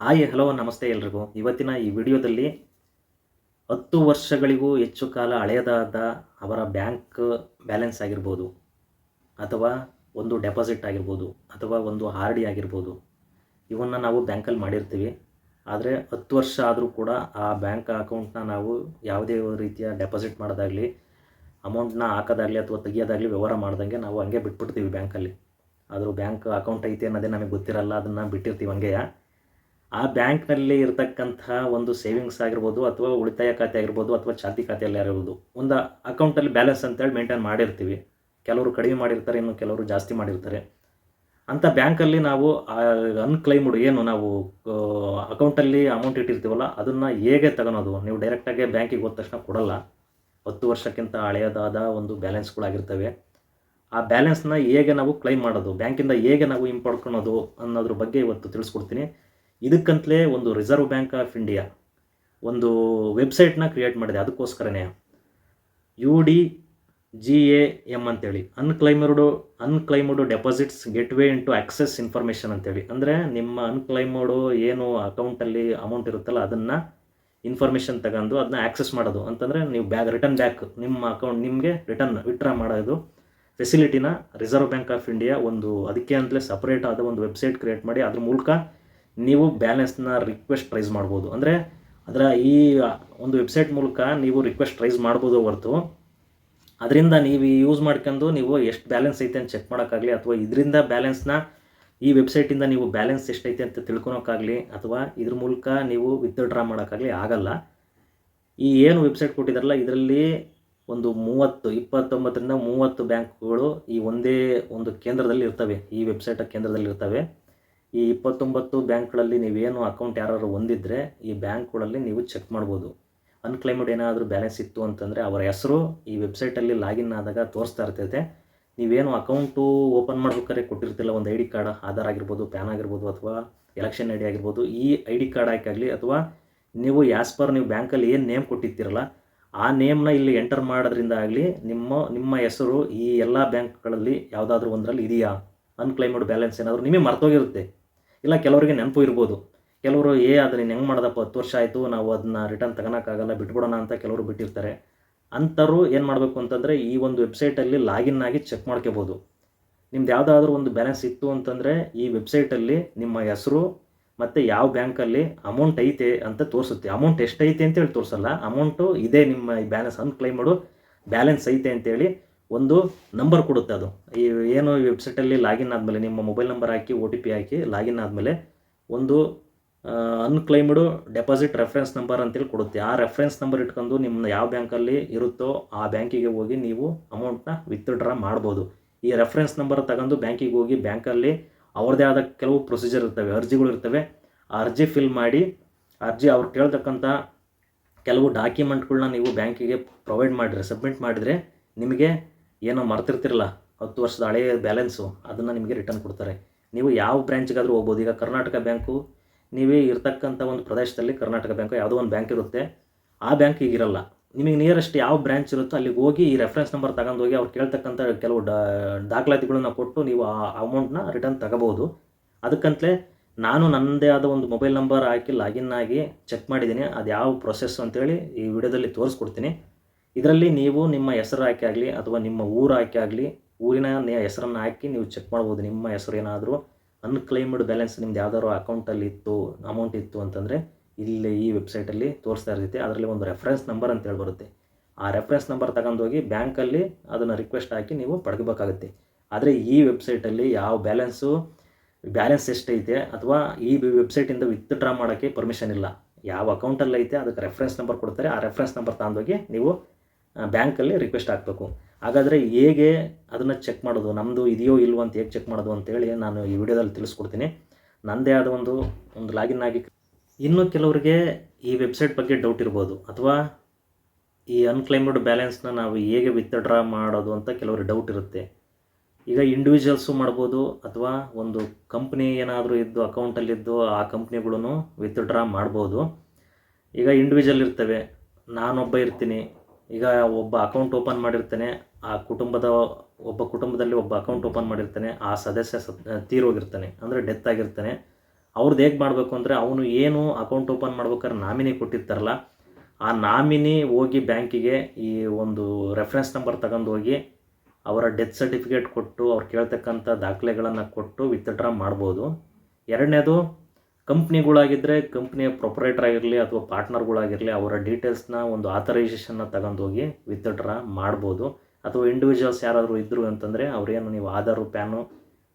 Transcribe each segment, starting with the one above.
Hi hello ನಮಸ್ತೆ ಎಲ್ರಿಗೂ. ಇವತ್ತಿನ ಈ ವಿಡಿಯೋದಲ್ಲಿ ಹತ್ತು ವರ್ಷಗಳಿಗೂ ಹೆಚ್ಚು ಕಾಲ ಹಳೆಯದಾದ ಅವರ ಬ್ಯಾಂಕ್ ಬ್ಯಾಲೆನ್ಸ್ ಆಗಿರ್ಬೋದು, ಅಥವಾ ಒಂದು ಡೆಪಾಸಿಟ್ ಆಗಿರ್ಬೋದು, ಅಥವಾ ಒಂದು ಆರ್ ಡಿ ಆಗಿರ್ಬೋದು, ಇವನ್ನು ನಾವು ಬ್ಯಾಂಕಲ್ಲಿ ಮಾಡಿರ್ತೀವಿ. ಆದರೆ ಹತ್ತು ವರ್ಷ ಆದರೂ ಕೂಡ ಆ ಬ್ಯಾಂಕ್ ಅಕೌಂಟ್ನ ನಾವು ಯಾವುದೇ ರೀತಿಯ ಡೆಪಾಸಿಟ್ ಮಾಡೋದಾಗಲಿ, ಅಮೌಂಟ್ನ ಹಾಕೋದಾಗಲಿ ಅಥವಾ ತೆಗಿಯೋದಾಗಲಿ ವ್ಯವಹಾರ ಮಾಡ್ದಂಗೆ ನಾವು ಹಂಗೆ ಬಿಟ್ಬಿಡ್ತೀವಿ ಬ್ಯಾಂಕಲ್ಲಿ. ಆದರೂ ಬ್ಯಾಂಕ್ ಅಕೌಂಟ್ ಐತೆ ಅನ್ನೋದೇ ನಮಗೆ ಗೊತ್ತಿರಲ್ಲ, ಅದನ್ನು ಬಿಟ್ಟಿರ್ತೀವಿ ಹಂಗೆಯ? ಆ ಬ್ಯಾಂಕ್ನಲ್ಲಿ ಇರತಕ್ಕಂತಹ ಒಂದು ಸೇವಿಂಗ್ಸ್ ಆಗಿರ್ಬೋದು ಅಥವಾ ಉಳಿತಾಯ ಖಾತೆ ಆಗಿರ್ಬೋದು ಅಥವಾ ಚಾಲ್ತಿ ಖಾತೆಯಲ್ಲಿ ಆಗಿರ್ಬೋದು ಒಂದು ಅಕೌಂಟಲ್ಲಿ ಬ್ಯಾಲೆನ್ಸ್ ಅಂತೇಳಿ ಮೇಂಟೈನ್ ಮಾಡಿರ್ತೀವಿ. ಕೆಲವರು ಕಡಿಮೆ ಮಾಡಿರ್ತಾರೆ, ಇನ್ನು ಕೆಲವರು ಜಾಸ್ತಿ ಮಾಡಿರ್ತಾರೆ. ಅಂಥ ಬ್ಯಾಂಕಲ್ಲಿ ನಾವು ಅನ್ಕ್ಲೈಮ್ಡ್ ಏನು ನಾವು ಅಕೌಂಟಲ್ಲಿ ಅಮೌಂಟ್ ಇಟ್ಟಿರ್ತೀವಲ್ಲ, ಅದನ್ನು ಹೇಗೆ ತಗೊಳೋದು? ನೀವು ಡೈರೆಕ್ಟಾಗಿ ಬ್ಯಾಂಕಿಗೆ ಹೋದ ತಕ್ಷಣ ಕೊಡಲ್ಲ. ಹತ್ತು ವರ್ಷಕ್ಕಿಂತ ಹಳೆಯದಾದ ಒಂದು ಬ್ಯಾಲೆನ್ಸ್ಗಳಾಗಿರ್ತವೆ. ಆ ಬ್ಯಾಲೆನ್ಸ್ನ ಹೇಗೆ ನಾವು ಕ್ಲೈಮ್ ಮಾಡೋದು? ಬ್ಯಾಂಕಿಂದ ಹೇಗೆ ನಾವು ಹಿಂಪಡ್ಕೊಳೋದು ಅನ್ನೋದ್ರ ಬಗ್ಗೆ ಇವತ್ತು ತಿಳಿಸ್ಕೊಡ್ತೀನಿ. ಇದಕ್ಕಂತಲೇ ಒಂದು ರಿಸರ್ವ್ ಬ್ಯಾಂಕ್ ಆಫ್ ಇಂಡಿಯಾ ಒಂದು ವೆಬ್ಸೈಟ್ನ ಕ್ರಿಯೇಟ್ ಮಾಡಿದೆ. ಅದಕ್ಕೋಸ್ಕರನೇ U D G A M ಅಂತೇಳಿ. ಅನ್ಕ್ಲೈಮರ್ಡು unclaimed deposits gateway into access information ಅಂತೇಳಿ. ಅಂದರೆ ನಿಮ್ಮ ಅನ್ಕ್ಲೈಮ್ಡು ಏನು ಅಕೌಂಟಲ್ಲಿ ಅಮೌಂಟ್ ಇರುತ್ತಲ್ಲ, ಅದನ್ನು ಇನ್ಫಾರ್ಮೇಷನ್ ತಗೊಂಡು ಅದನ್ನ ಆಕ್ಸೆಸ್ ಮಾಡೋದು. ಅಂತಂದರೆ ನೀವು ಬ್ಯಾಗ್ ರಿಟರ್ನ್ ಬ್ಯಾಕ್ ನಿಮ್ಮ ಅಕೌಂಟ್ ನಿಮಗೆ ರಿಟರ್ನ್ ವಿತ್ಡ್ರಾ ಮಾಡೋದು. ಫೆಸಿಲಿಟಿನ ರಿಸರ್ವ್ ಬ್ಯಾಂಕ್ ಆಫ್ ಇಂಡಿಯಾ ಒಂದು, ಅದಕ್ಕೆ ಅಂತಲೇ ಸಪ್ರೇಟ್ ಆದ ಒಂದು ವೆಬ್ಸೈಟ್ ಕ್ರಿಯೇಟ್ ಮಾಡಿ, ಅದ್ರ ಮೂಲಕ ನೀವು ಬ್ಯಾಲೆನ್ಸ್ನ ರಿಕ್ವೆಸ್ಟ್ ರೈಸ್ ಮಾಡ್ಬೋದು. ಅಂದರೆ ಅದರ ಈ ಒಂದು ವೆಬ್ಸೈಟ್ ಮೂಲಕ ನೀವು ರಿಕ್ವೆಸ್ಟ್ ರೈಸ್ ಮಾಡ್ಬೋದು ಹೊರತು, ಅದರಿಂದ ನೀವು ಯೂಸ್ ಮಾಡ್ಕೊಂಡು ನೀವು ಎಷ್ಟು ಬ್ಯಾಲೆನ್ಸ್ ಐತೆ ಅಂತ ಚೆಕ್ ಮಾಡೋಕ್ಕಾಗಲಿ, ಅಥವಾ ಇದರಿಂದ ಬ್ಯಾಲೆನ್ಸ್ನ ಈ ವೆಬ್ಸೈಟಿಂದ ನೀವು ಬ್ಯಾಲೆನ್ಸ್ ಎಷ್ಟೈತೆ ಅಂತ ತಿಳ್ಕೊಳೋಕ್ಕಾಗಲಿ, ಅಥವಾ ಇದ್ರ ಮೂಲಕ ನೀವು ವಿತ್ಡ್ರಾ ಮಾಡೋಕ್ಕಾಗಲಿ ಆಗಲ್ಲ. ಈ ಏನು ವೆಬ್ಸೈಟ್ ಕೊಟ್ಟಿದ್ದಾರಲ್ಲ ಇದರಲ್ಲಿ ಒಂದು ಮೂವತ್ತು, ಇಪ್ಪತ್ತೊಂಬತ್ತರಿಂದ ಮೂವತ್ತು ಬ್ಯಾಂಕ್ಗಳು ಈ ಒಂದೇ ಒಂದು ಕೇಂದ್ರದಲ್ಲಿ ಇರ್ತವೆ. ಈ ವೆಬ್ಸೈಟ್ ಕೇಂದ್ರದಲ್ಲಿ ಇರ್ತವೆ. ಈ ಇಪ್ಪತ್ತೊಂಬತ್ತು ಬ್ಯಾಂಕ್ಗಳಲ್ಲಿ ನೀವೇನು ಅಕೌಂಟ್ ಯಾರಾದ್ರು ಹೊಂದಿದ್ರೆ ಈ ಬ್ಯಾಂಕ್ಗಳಲ್ಲಿ ನೀವು ಚೆಕ್ ಮಾಡ್ಬೋದು. ಅನ್ಕ್ಲೈಮ್ಡ್ ಏನಾದರೂ ಬ್ಯಾಲೆನ್ಸ್ ಇತ್ತು ಅಂತಂದರೆ ಅವರ ಹೆಸರು ಈ ವೆಬ್ಸೈಟಲ್ಲಿ ಲಾಗಿನ್ ಆದಾಗ ತೋರಿಸ್ತಾ ಇರ್ತೈತೆ. ನೀವೇನು ಅಕೌಂಟು ಓಪನ್ ಮಾಡ್ಬೇಕಾದ್ರೆ ಕೊಟ್ಟಿರ್ತಿಲ್ಲ, ಒಂದು ಐ ಡಿ ಕಾರ್ಡ್, ಆಧಾರ್ ಆಗಿರ್ಬೋದು, ಪ್ಯಾನ್ ಆಗಿರ್ಬೋದು ಅಥವಾ ಎಲೆಕ್ಷನ್ ಐ ಡಿ ಆಗಿರ್ಬೋದು, ಈ ಐ ಡಿ ಕಾರ್ಡ್ ಹಾಕಾಗಲಿ ಅಥವಾ ನೀವು ಆ್ಯಸ್ ಪರ್ ನೀವು ಬ್ಯಾಂಕಲ್ಲಿ ಏನು ನೇಮ್ ಕೊಟ್ಟಿರ್ತೀರಲ್ಲ, ಆ ನೇಮ್ನ ಇಲ್ಲಿ ಎಂಟರ್ ಮಾಡೋದ್ರಿಂದ ಆಗಲಿ ನಿಮ್ಮ ನಿಮ್ಮ ಹೆಸರು ಈ ಎಲ್ಲ ಬ್ಯಾಂಕ್ಗಳಲ್ಲಿ ಯಾವುದಾದ್ರೂ ಒಂದರಲ್ಲಿ ಇದೆಯಾ? ಅನ್ಕ್ಲೈಮ್ಡ್ ಬ್ಯಾಲೆನ್ಸ್ ಏನಾದರೂ ನಿಮಗೆ ಮರ್ತೋಗಿರುತ್ತೆ. ಇಲ್ಲ, ಕೆಲವರಿಗೆ ನೆನಪು ಇರ್ಬೋದು. ಕೆಲವರು, ಏ ಅದು ನೀನು ಹೆಂಗೆ ಮಾಡೋದಪ್ಪ? ಹತ್ತು ವರ್ಷ ಆಯಿತು, ನಾವು ಅದನ್ನ ರಿಟರ್ನ್ ತಗೋಣಕ್ಕಾಗಲ್ಲ, ಬಿಟ್ಬಿಡೋಣ, ಅಂತ ಕೆಲವರು ಬಿಟ್ಟಿರ್ತಾರೆ. ಅಂಥವ್ರು ಏನು ಮಾಡಬೇಕು ಅಂತಂದರೆ, ಈ ಒಂದು ವೆಬ್ಸೈಟಲ್ಲಿ ಲಾಗಿನ್ ಆಗಿ ಚೆಕ್ ಮಾಡ್ಕೋಬೋದು. ನಿಮ್ದು ಯಾವುದಾದ್ರೂ ಒಂದು ಬ್ಯಾಲೆನ್ಸ್ ಇತ್ತು ಅಂತಂದರೆ, ಈ ವೆಬ್ಸೈಟಲ್ಲಿ ನಿಮ್ಮ ಹೆಸರು ಮತ್ತು ಯಾವ ಬ್ಯಾಂಕಲ್ಲಿ ಅಮೌಂಟ್ ಐತೆ ಅಂತ ತೋರಿಸುತ್ತೆ. ಅಮೌಂಟ್ ಎಷ್ಟೈತೆ ಅಂತೇಳಿ ತೋರಿಸಲ್ಲ. ಅಮೌಂಟು ಇದೆ ನಿಮ್ಮ ಈ ಬ್ಯಾಲೆನ್ಸ್ ಅನ್ಕ್ಲೈಮಡು ಬ್ಯಾಲೆನ್ಸ್ ಐತೆ ಅಂತೇಳಿ ಒಂದು ನಂಬರ್ ಕೊಡುತ್ತೆ ಅದು. ಈ ಏನು ಈ ವೆಬ್ಸೈಟಲ್ಲಿ ಲಾಗಿನ್ ಆದಮೇಲೆ, ನಿಮ್ಮ ಮೊಬೈಲ್ ನಂಬರ್ ಹಾಕಿ ಒ ಟಿ ಪಿ ಹಾಕಿ ಲಾಗಿನ್ ಆದಮೇಲೆ ಒಂದು ಅನ್ಕ್ಲೈಮ್ಡು ಡೆಪಾಸಿಟ್ ರೆಫರೆನ್ಸ್ ನಂಬರ್ ಅಂತೇಳಿ ಕೊಡುತ್ತೆ. ಆ ರೆಫರೆನ್ಸ್ ನಂಬರ್ ಇಟ್ಕೊಂಡು ನಿಮ್ಮ ಯಾವ ಬ್ಯಾಂಕಲ್ಲಿ ಇರುತ್ತೋ ಆ ಬ್ಯಾಂಕಿಗೆ ಹೋಗಿ ನೀವು ಅಮೌಂಟ್ನ ವಿತ್ಡ್ರಾ ಮಾಡ್ಬೋದು. ಈ ರೆಫರೆನ್ಸ್ ನಂಬರ್ ತಗೊಂಡು ಬ್ಯಾಂಕಿಗೆ ಹೋಗಿ ಬ್ಯಾಂಕಲ್ಲಿ ಅವ್ರದ್ದೇ ಆದ ಕೆಲವು ಪ್ರೊಸೀಜರ್ ಇರ್ತವೆ, ಅರ್ಜಿಗಳು ಇರ್ತವೆ. ಆ ಅರ್ಜಿ ಫಿಲ್ ಮಾಡಿ, ಅರ್ಜಿ ಅವ್ರು ಕೇಳ್ತಕ್ಕಂಥ ಕೆಲವು ಡಾಕ್ಯುಮೆಂಟ್ಗಳನ್ನ ನೀವು ಬ್ಯಾಂಕಿಗೆ ಪ್ರೊವೈಡ್ ಮಾಡಿದ್ರೆ ಸಬ್ಮಿಟ್ ಮಾಡಿದರೆ ನಿಮಗೆ ಏನೋ ಮರ್ತಿರ್ತಿರಲ್ಲ, ಹತ್ತು ವರ್ಷದ ಹಳೆಯ ಬ್ಯಾಲೆನ್ಸು ಅದನ್ನು ನಿಮಗೆ ರಿಟರ್ನ್ ಕೊಡ್ತಾರೆ. ನೀವು ಯಾವ ಬ್ರ್ಯಾಂಚ್ಗಾದರೂ ಹೋಗ್ಬೋದು. ಈಗ ಕರ್ನಾಟಕ ಬ್ಯಾಂಕು ನೀವೇ ಇರ್ತಕ್ಕಂಥ ಒಂದು ಪ್ರದೇಶದಲ್ಲಿ ಕರ್ನಾಟಕ ಬ್ಯಾಂಕು ಯಾವುದೋ ಒಂದು ಬ್ಯಾಂಕ್ ಇರುತ್ತೆ. ಆ ಬ್ಯಾಂಕ್ ಈಗಿರಲ್ಲ ನಿಮಗೆ ನಿಯರೆಸ್ಟ್ ಯಾವ ಬ್ರ್ಯಾಂಚ್ ಇರುತ್ತೋ ಅಲ್ಲಿಗೆ ಹೋಗಿ ಈ ರೆಫರೆನ್ಸ್ ನಂಬರ್ ತಗೊಂಡು ಹೋಗಿ ಅವ್ರು ಕೇಳ್ತಕ್ಕಂಥ ಕೆಲವು ಡಾ, ದಾಖಲಾತಿಗಳನ್ನ ಕೊಟ್ಟು ನೀವು ಆ ಅಮೌಂಟ್ನ ರಿಟರ್ನ್ ತಗೋಬೋದು. ಅದಕ್ಕಂತಲೇ ನಾನು ನನ್ನದೇ ಆದ ಒಂದು ಮೊಬೈಲ್ ನಂಬರ್ ಹಾಕಿ ಲಾಗಿನ್ ಆಗಿ ಚೆಕ್ ಮಾಡಿದ್ದೀನಿ. ಅದು ಯಾವ ಪ್ರೊಸೆಸ್ ಅಂತೇಳಿ ಈ ವಿಡಿಯೋದಲ್ಲಿ ತೋರಿಸ್ಕೊಡ್ತೀನಿ. ಇದರಲ್ಲಿ ನೀವು ನಿಮ್ಮ ಹೆಸರು ಹಾಕಿ ಆಗಲಿ ಅಥವಾ ನಿಮ್ಮ ಊರು ಹಾಕಿ ಆಗಲಿ, ಊರಿನ ಹೆಸರನ್ನು ಹಾಕಿ ನೀವು ಚೆಕ್ ಮಾಡ್ಬೋದು ನಿಮ್ಮ ಹೆಸರು ಏನಾದರೂ. ಅನ್ಕ್ಲೈಮ್ಡ್ ಬ್ಯಾಲೆನ್ಸ್ ನಿಮ್ದು ಯಾವ್ದಾದ್ರು ಅಕೌಂಟಲ್ಲಿ ಇತ್ತು ಅಮೌಂಟ್ ಇತ್ತು ಅಂತಂದರೆ ಇಲ್ಲಿ ಈ ವೆಬ್ಸೈಟಲ್ಲಿ ತೋರಿಸ್ತಾ ಇರ್ತೈತೆ. ಅದರಲ್ಲಿ ಒಂದು ರೆಫರೆನ್ಸ್ ನಂಬರ್ ಅಂತೇಳಿ ಬರುತ್ತೆ. ಆ ರೆಫರೆನ್ಸ್ ನಂಬರ್ ತಗೊಂಡೋಗಿ ಬ್ಯಾಂಕಲ್ಲಿ ಅದನ್ನು ರಿಕ್ವೆಸ್ಟ್ ಹಾಕಿ ನೀವು ಪಡ್ಕೋಬೇಕಾಗುತ್ತೆ. ಆದರೆ ಈ ವೆಬ್ಸೈಟಲ್ಲಿ ಯಾವ ಬ್ಯಾಲೆನ್ಸು ಬ್ಯಾಲೆನ್ಸ್ ಎಷ್ಟೈತೆ ಅಥವಾ ಈ ವೆಬ್ಸೈಟಿಂದ ವಿತ್ಡ್ರಾ ಮಾಡೋಕ್ಕೆ ಪರ್ಮಿಷನ್ ಇಲ್ಲ. ಯಾವ ಅಕೌಂಟಲ್ಲಿ ಐತೆ ಅದಕ್ಕೆ ರೆಫರೆನ್ಸ್ ನಂಬರ್ ಕೊಡ್ತಾರೆ. ಆ ರೆಫರೆನ್ಸ್ ನಂಬರ್ ತಗೊಂಡೋಗಿ ನೀವು ಬ್ಯಾಂಕಲ್ಲಿ ರಿಕ್ವೆಸ್ಟ್ ಹಾಕಬೇಕು. ಹಾಗಾದರೆ ಹೇಗೆ ಅದನ್ನು ಚೆಕ್ ಮಾಡೋದು? ನಮ್ಮದು ಇದೆಯೋ ಇಲ್ವೋ ಅಂತ ಹೇಗೆ ಚೆಕ್ ಮಾಡೋದು ಅಂತೇಳಿ ನಾನು ಈ ವಿಡಿಯೋದಲ್ಲಿ ತಿಳಿಸ್ಕೊಡ್ತೀನಿ. ನನ್ನದೇ ಆದ ಒಂದು ಒಂದು ಲಾಗಿನ್ ಆಗಿ ಇನ್ನು ಕೆಲವರಿಗೆ ಈ ವೆಬ್ಸೈಟ್ ಬಗ್ಗೆ ಡೌಟ್ ಇರ್ಬೋದು. ಅಥವಾ ಈ ಅನ್ಕ್ಲೈಮ್ಡ್ ಬ್ಯಾಲೆನ್ಸ್ನ ನಾವು ಹೇಗೆ ವಿತ್ಡ್ರಾ ಮಾಡೋದು ಅಂತ ಕೆಲವರಿಗೆ ಡೌಟ್ ಇರುತ್ತೆ. ಈಗ ಇಂಡಿವಿಜುವಲ್ಸು ಮಾಡ್ಬೋದು, ಅಥವಾ ಒಂದು ಕಂಪ್ನಿ ಏನಾದರೂ ಇದ್ದು ಅಕೌಂಟಲ್ಲಿದ್ದು ಆ ಕಂಪ್ನಿಗಳೂ ವಿತ್ಡ್ರಾ ಮಾಡ್ಬೋದು. ಈಗ ಇಂಡಿವಿಜುವಲ್ ಇರ್ತವೆ. ನಾನೊಬ್ಬ ಇರ್ತೀನಿ. ಈಗ ಒಬ್ಬ ಅಕೌಂಟ್ ಓಪನ್ ಮಾಡಿರ್ತಾನೆ, ಆ ಕುಟುಂಬದ ಒಬ್ಬ ಕುಟುಂಬದಲ್ಲಿ ಒಬ್ಬ ಅಕೌಂಟ್ ಓಪನ್ ಮಾಡಿರ್ತಾನೆ, ಆ ಸದಸ್ಯ ಸತ್ ತೀರೋಗಿರ್ತಾನೆ, ಅಂದರೆ ಡೆತ್ ಆಗಿರ್ತಾನೆ. ಅವ್ರದ್ದು ಹೇಗೆ ಮಾಡಬೇಕು ಅಂದರೆ ಅವನು ಏನು ಅಕೌಂಟ್ ಓಪನ್ ಮಾಡ್ಬೇಕಾದ್ರೆ ನಾಮಿನಿ ಕೊಟ್ಟಿರ್ತಾರಲ್ಲ, ಆ ನಾಮಿನಿ ಹೋಗಿ ಬ್ಯಾಂಕಿಗೆ ಈ ಒಂದು ರೆಫರೆನ್ಸ್ ನಂಬರ್ ತಗೊಂಡು ಹೋಗಿ ಅವರ ಡೆತ್ ಸರ್ಟಿಫಿಕೇಟ್ ಕೊಟ್ಟು ಅವ್ರು ಕೇಳ್ತಕ್ಕಂಥ ದಾಖಲೆಗಳನ್ನು ಕೊಟ್ಟು ವಿತ್ಡ್ರಾ ಮಾಡ್ಬೋದು. ಎರಡನೇದು ಕಂಪ್ನಿಗಳಾಗಿದ್ದರೆ ಕಂಪ್ನಿಯ ಪ್ರೊಪ್ರೈಟರ್ ಆಗಿರಲಿ ಅಥವಾ ಪಾರ್ಟ್ನರ್ಗಳಾಗಿರಲಿ ಅವರ ಡೀಟೇಲ್ಸ್ನ ಒಂದು ಆಥರೈಸೇಷನ್ನ ತಗೊಂಡೋಗಿ ವಿತ್ಡ್ರಾ ಮಾಡ್ಬೋದು. ಅಥವಾ ಇಂಡಿವಿಜುವಲ್ಸ್ ಯಾರಾದರೂ ಇದ್ದರು ಅಂತಂದರೆ ಅವರೇನು ನೀವು ಆಧಾರು, ಪ್ಯಾನು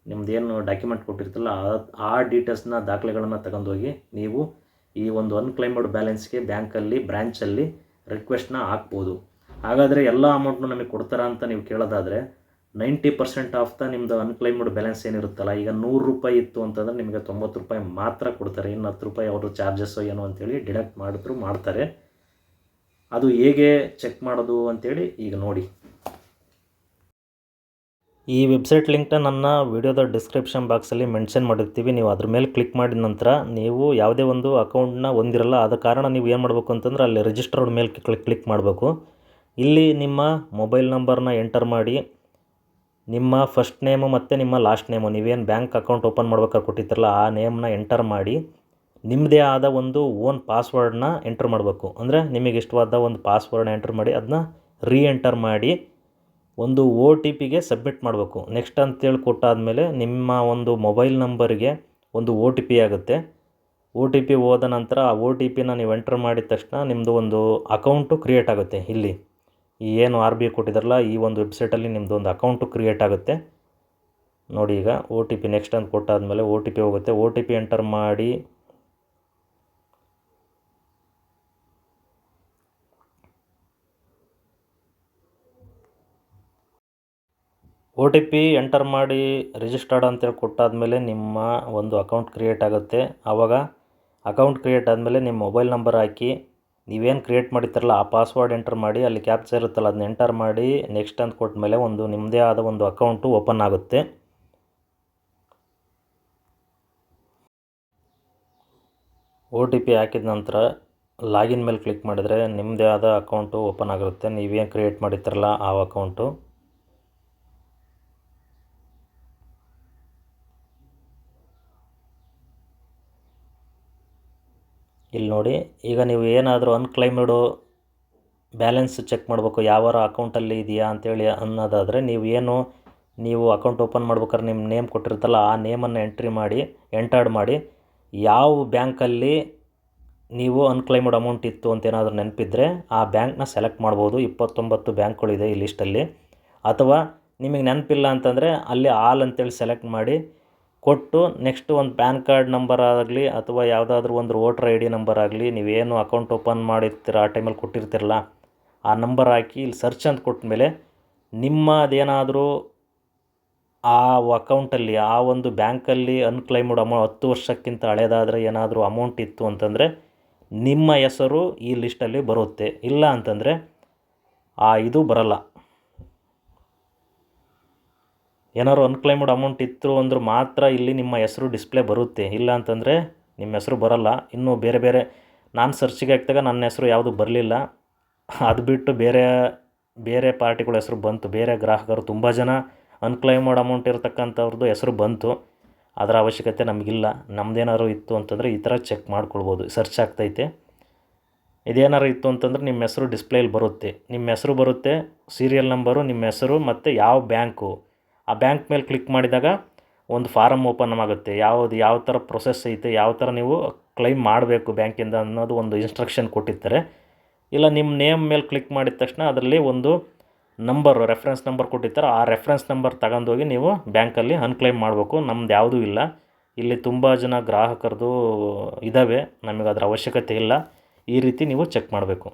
ನಿಮ್ಮದೇನು ಡಾಕ್ಯುಮೆಂಟ್ ಕೊಟ್ಟಿರ್ತಲ್ಲ, ಆ- ಆ ಡೀಟೇಲ್ಸ್ನ ದಾಖಲೆಗಳನ್ನು ತಗೊಂಡೋಗಿ ನೀವು ಈ ಒಂದು ಅನ್ಕ್ಲೈಮ್ಡ್ ಬ್ಯಾಲೆನ್ಸ್ಗೆ ಬ್ಯಾಂಕಲ್ಲಿ ಬ್ರ್ಯಾಂಚಲ್ಲಿ ರಿಕ್ವೆಸ್ಟ್ನ ಹಾಕ್ಬೋದು. ಹಾಗಾದರೆ ಎಲ್ಲ ಅಮೌಂಟ್ನು ನಮಗೆ ಕೊಡ್ತಾರಾ ಅಂತ ನೀವು ಕೇಳೋದಾದರೆ ನೈಂಟಿ ಪರ್ಸೆಂಟ್ ಆಫ್ ದ ನಿಮ್ಮದು ಅನ್ಕ್ಲೈಮ್ಡ್ ಬ್ಯಾಲೆನ್ಸ್ ಏನಿರುತ್ತಲ್ಲ, ಈಗ ನೂರು ರೂಪಾಯಿ ಇತ್ತು ಅಂತಂದರೆ ನಿಮಗೆ ತೊಂಬತ್ತು ರೂಪಾಯಿ ಮಾತ್ರ ಕೊಡ್ತಾರೆ. ಇನ್ನು ಹತ್ತು ರೂಪಾಯಿ ಅವರು ಚಾರ್ಜಸ್ಸು ಏನು ಅಂತೇಳಿ ಡಿಡಕ್ಟ್ ಮಾಡಿದ್ರು, ಮಾಡ್ತಾರೆ. ಅದು ಹೇಗೆ ಚೆಕ್ ಮಾಡೋದು ಅಂತೇಳಿ ಈಗ ನೋಡಿ. ಈ ವೆಬ್ಸೈಟ್ ಲಿಂಕ್ನ ನನ್ನ ವಿಡಿಯೋದ ಡಿಸ್ಕ್ರಿಪ್ಷನ್ ಬಾಕ್ಸಲ್ಲಿ ಮೆನ್ಷನ್ ಮಾಡಿರ್ತೀವಿ. ನೀವು ಅದ್ರ ಮೇಲೆ ಕ್ಲಿಕ್ ಮಾಡಿದ ನಂತರ ನೀವು ಯಾವುದೇ ಒಂದು ಅಕೌಂಟ್ನ ಹೊಂದಿರಲ್ಲ, ಆದ ಕಾರಣ ನೀವು ಏನು ಮಾಡಬೇಕು ಅಂತಂದ್ರೆ ಅಲ್ಲಿ ರಿಜಿಸ್ಟರ್ಡ್ ಮೇಲೆ ಕ್ಲಿಕ್ ಕ್ಲಿಕ್ ಮಾಡಬೇಕು. ಇಲ್ಲಿ ನಿಮ್ಮ ಮೊಬೈಲ್ ನಂಬರ್ನ ಎಂಟರ್ ಮಾಡಿ ನಿಮ್ಮ ಫಸ್ಟ್ ನೇಮು ಮತ್ತು ನಿಮ್ಮ ಲಾಸ್ಟ್ ನೇಮು ನೀವೇನು ಬ್ಯಾಂಕ್ ಅಕೌಂಟ್ ಓಪನ್ ಮಾಡ್ಬೇಕಾದ್ರೆ ಕೊಟ್ಟಿರ್ತಾರಲ್ಲ, ಆ ನೇಮ್ನ ಎಂಟರ್ ಮಾಡಿ ನಿಮ್ಮದೇ ಆದ ಒಂದು ಓನ್ ಪಾಸ್ವರ್ಡನ್ನ ಎಂಟರ್ ಮಾಡಬೇಕು. ಅಂದರೆ ನಿಮಗೆ ಇಷ್ಟವಾದ ಒಂದು ಪಾಸ್ವರ್ಡ್ನ ಎಂಟರ್ ಮಾಡಿ ಅದನ್ನ ರೀ ಎಂಟರ್ ಮಾಡಿ ಒಂದು ಓ ಟಿ ಪಿಗೆ ಸಬ್ಮಿಟ್ ಮಾಡಬೇಕು. ನೆಕ್ಸ್ಟ್ ಅಂತೇಳಿ ಕೊಟ್ಟಾದಮೇಲೆ ನಿಮ್ಮ ಒಂದು ಮೊಬೈಲ್ ನಂಬರ್ಗೆ ಒಂದು ಓ ಟಿ ಪಿ ಆಗುತ್ತೆ. ಓ ಟಿ ಪಿ ಹೋದ ನಂತರ ಆ ಓ ಟಿ ಪಿನ ನೀವು ಎಂಟರ್ ಮಾಡಿದ ತಕ್ಷಣ ನಿಮ್ಮದು ಒಂದು ಅಕೌಂಟು ಕ್ರಿಯೇಟ್ ಆಗುತ್ತೆ ಇಲ್ಲಿ. ಏನು ಆರ್ ಬಿ ಐ ಕೊಟ್ಟಿದ್ದಾರಲ್ಲ, ಈ ಒಂದು ವೆಬ್ಸೈಟಲ್ಲಿ ನಿಮ್ಮದು ಒಂದು ಅಕೌಂಟು ಕ್ರಿಯೇಟ್ ಆಗುತ್ತೆ. ನೋಡಿ ಈಗ ಓ ಟಿ ಪಿ ನೆಕ್ಸ್ಟ್ ಅಂತ ಕೊಟ್ಟಾದಮೇಲೆ ಓ ಟಿ ಪಿ ಹೋಗುತ್ತೆ. ಓ ಟಿ ಪಿ ಎಂಟರ್ ಮಾಡಿ ಓ ಟಿ ಪಿ ಎಂಟರ್ ಮಾಡಿ ರಿಜಿಸ್ಟರ್ಡ್ ಅಂತೇಳಿ ಕೊಟ್ಟಾದಮೇಲೆ ನಿಮ್ಮ ಒಂದು ಅಕೌಂಟ್ ಕ್ರಿಯೇಟ್ ಆಗುತ್ತೆ. ಆವಾಗ ಅಕೌಂಟ್ ಕ್ರಿಯೇಟ್ ಆದಮೇಲೆ ನಿಮ್ಮ ಮೊಬೈಲ್ ನಂಬರ್ ಹಾಕಿ ನೀವೇನು ಕ್ರಿಯೇಟ್ ಮಾಡಿರ್ತಾರಲ್ಲ, ಆ ಪಾಸ್ವರ್ಡ್ ಎಂಟರ್ ಮಾಡಿ, ಅಲ್ಲಿ ಕ್ಯಾಪ್ಚಾ ಇರುತ್ತಲ್ಲ ಅದನ್ನ ಎಂಟರ್ ಮಾಡಿ ನೆಕ್ಸ್ಟ್ ಅಂತ ಕೊಟ್ಮೇಲೆ ಒಂದು ನಿಮ್ಮದೇ ಆದ ಒಂದು ಅಕೌಂಟು ಓಪನ್ ಆಗುತ್ತೆ. ಒ ಟಿ ಪಿ ಹಾಕಿದ ನಂತರ ಲಾಗಿನ್ ಮೇಲೆ ಕ್ಲಿಕ್ ಮಾಡಿದರೆ ನಿಮ್ಮದೇ ಆದ ಅಕೌಂಟು ಓಪನ್ ಆಗಿರುತ್ತೆ ನೀವೇನು ಕ್ರಿಯೇಟ್ ಮಾಡಿರ್ತಾರಲ್ಲ, ಆ ಅಕೌಂಟು ಇಲ್ಲಿ ನೋಡಿ, ಈಗ ನೀವು ಏನಾದರೂ ಅನ್ಕ್ಲೈಮ್ಡು ಬ್ಯಾಲೆನ್ಸ್ ಚೆಕ್ ಮಾಡಬೇಕು, ಯಾವಾರ ಅಕೌಂಟಲ್ಲಿ ಇದೆಯಾ ಅಂತೇಳಿ ಅನ್ನೋದಾದರೆ, ನೀವು ಏನು, ನೀವು ಅಕೌಂಟ್ ಓಪನ್ ಮಾಡ್ಬೇಕಾದ್ರೆ ನಿಮ್ಮ ನೇಮ್ ಕೊಟ್ಟಿರ್ತಲ್ಲ, ಆ ನೇಮನ್ನು ಎಂಟ್ರಿ ಮಾಡಿ ಎಂಟರ್ಡ್ ಮಾಡಿ, ಯಾವ ಬ್ಯಾಂಕಲ್ಲಿ ನೀವು ಅನ್ಕ್ಲೈಮ್ಡ್ ಅಮೌಂಟ್ ಇತ್ತು ಅಂತ ಏನಾದರೂ ನೆನಪಿದ್ದರೆ ಆ ಬ್ಯಾಂಕ್ನ ಸೆಲೆಕ್ಟ್ ಮಾಡ್ಬೋದು. ಇಪ್ಪತ್ತೊಂಬತ್ತು ಬ್ಯಾಂಕ್ಗಳಿದೆ ಈ ಲಿಸ್ಟಲ್ಲಿ ಅಥವಾ ನಿಮಗೆ ನೆನಪಿಲ್ಲ ಅಂತಂದರೆ, ಅಲ್ಲಿ ಆಲ್ ಅಂತೇಳಿ ಸೆಲೆಕ್ಟ್ ಮಾಡಿ ಕೊಟ್ಟು ನೆಕ್ಸ್ಟ್ ಒಂದು ಪ್ಯಾನ್ ಕಾರ್ಡ್ ನಂಬರ್ ಆಗಲಿ ಅಥವಾ ಯಾವುದಾದ್ರೂ ಒಂದು ವೋಟ್ರ್ ಐ ಡಿ ನಂಬರ್ ಆಗಲಿ ನೀವೇನು ಅಕೌಂಟ್ ಓಪನ್ ಮಾಡಿರ್ತೀರ, ಆ ಟೈಮಲ್ಲಿ ಕೊಟ್ಟಿರ್ತೀರಲ್ಲ, ಆ ನಂಬರ್ ಹಾಕಿ ಇಲ್ಲಿ ಸರ್ಚ್ ಅಂತ ಕೊಟ್ಟ ಮೇಲೆ ನಿಮ್ಮದೇನಾದರೂ ಆ ಅಕೌಂಟಲ್ಲಿ ಆ ಒಂದು ಬ್ಯಾಂಕಲ್ಲಿ ಅನ್ಕ್ಲೈಮ್ಡ್ ಅಮೌ ಹತ್ತು ವರ್ಷಕ್ಕಿಂತ ಹಳೇದಾದರೆ ಏನಾದರೂ ಅಮೌಂಟ್ ಇತ್ತು ಅಂತಂದರೆ ನಿಮ್ಮ ಹೆಸರು ಈ ಲಿಸ್ಟಲ್ಲಿ ಬರುತ್ತೆ. ಇಲ್ಲ ಅಂತಂದರೆ ಆ ಇದು ಬರಲ್ಲ. ಏನಾದ್ರು ಅನ್ಕ್ಲೈಮ್ಡ್ ಅಮೌಂಟ್ ಇತ್ತು ಅಂದ್ರೆ ಮಾತ್ರ ಇಲ್ಲಿ ನಿಮ್ಮ ಹೆಸರು ಡಿಸ್ಪ್ಲೇ ಬರುತ್ತೆ. ಇಲ್ಲ ಅಂತಂದರೆ ನಿಮ್ಮ ಹೆಸರು ಬರೋಲ್ಲ. ಇನ್ನೂ ಬೇರೆ ಬೇರೆ ನಾನು ಸರ್ಚಿಗೆ ಹಾಕಿದಾಗ ನನ್ನ ಹೆಸರು ಯಾವುದು ಬರಲಿಲ್ಲ. ಅದು ಬಿಟ್ಟು ಬೇರೆ ಬೇರೆ ಪಾರ್ಟಿಗಳ ಹೆಸರು ಬಂತು. ಬೇರೆ ಗ್ರಾಹಕರು ತುಂಬ ಜನ ಅನ್ಕ್ಲೈಮ್ಡ್ ಅಮೌಂಟ್ ಇರತಕ್ಕಂಥವ್ರದ್ದು ಹೆಸರು ಬಂತು. ಅದರ ಅವಶ್ಯಕತೆ ನಮಗಿಲ್ಲ. ನಮ್ಮದೇನಾದ್ರು ಇತ್ತು ಅಂತಂದರೆ ಈ ಥರ ಚೆಕ್ ಮಾಡ್ಕೊಳ್ಬೋದು. ಸರ್ಚ್ ಆಗ್ತೈತೆ. ಇದೇನಾರು ಇತ್ತು ಅಂತಂದರೆ ನಿಮ್ಮ ಹೆಸರು ಡಿಸ್ಪ್ಲೇಲಿ ಬರುತ್ತೆ. ನಿಮ್ಮ ಹೆಸರು ಬರುತ್ತೆ ಸೀರಿಯಲ್ ನಂಬರು ನಿಮ್ಮ ಹೆಸರು ಮತ್ತು ಯಾವ ಬ್ಯಾಂಕು ಆ ಬ್ಯಾಂಕ್ ಮೇಲೆ ಕ್ಲಿಕ್ ಮಾಡಿದಾಗ ಒಂದು ಫಾರಮ್ ಓಪನ್ ಆಗುತ್ತೆ. ಯಾವುದು ಯಾವ ಥರ ಪ್ರೊಸೆಸ್ ಐತೆ, ಯಾವ ಥರ ನೀವು ಕ್ಲೈಮ್ ಮಾಡಬೇಕು ಬ್ಯಾಂಕಿಂದ ಅನ್ನೋದು ಒಂದು ಇನ್ಸ್ಟ್ರಕ್ಷನ್ ಕೊಟ್ಟಿರ್ತಾರೆ. ಇಲ್ಲ, ನಿಮ್ಮ ನೇಮ್ ಮೇಲೆ ಕ್ಲಿಕ್ ಮಾಡಿದ ತಕ್ಷಣ ಅದರಲ್ಲಿ ಒಂದು ನಂಬರು ರೆಫರೆನ್ಸ್ ನಂಬರ್ ಕೊಟ್ಟಿರ್ತಾರೆ. ಆ ರೆಫರೆನ್ಸ್ ನಂಬರ್ ತಗೊಂಡೋಗಿ ನೀವು ಬ್ಯಾಂಕಲ್ಲಿ ಅನ್ಕ್ಲೈಮ್ ಮಾಡಬೇಕು. ನಮ್ದು ಯಾವುದೂ ಇಲ್ಲ. ಇಲ್ಲಿ ತುಂಬ ಜನ ಗ್ರಾಹಕರದು ಇದ್ದಾವೆ ನಮಗೆ ಅದರ ಅವಶ್ಯಕತೆ ಇಲ್ಲ. ಈ ರೀತಿ ನೀವು ಚೆಕ್ ಮಾಡಬೇಕು.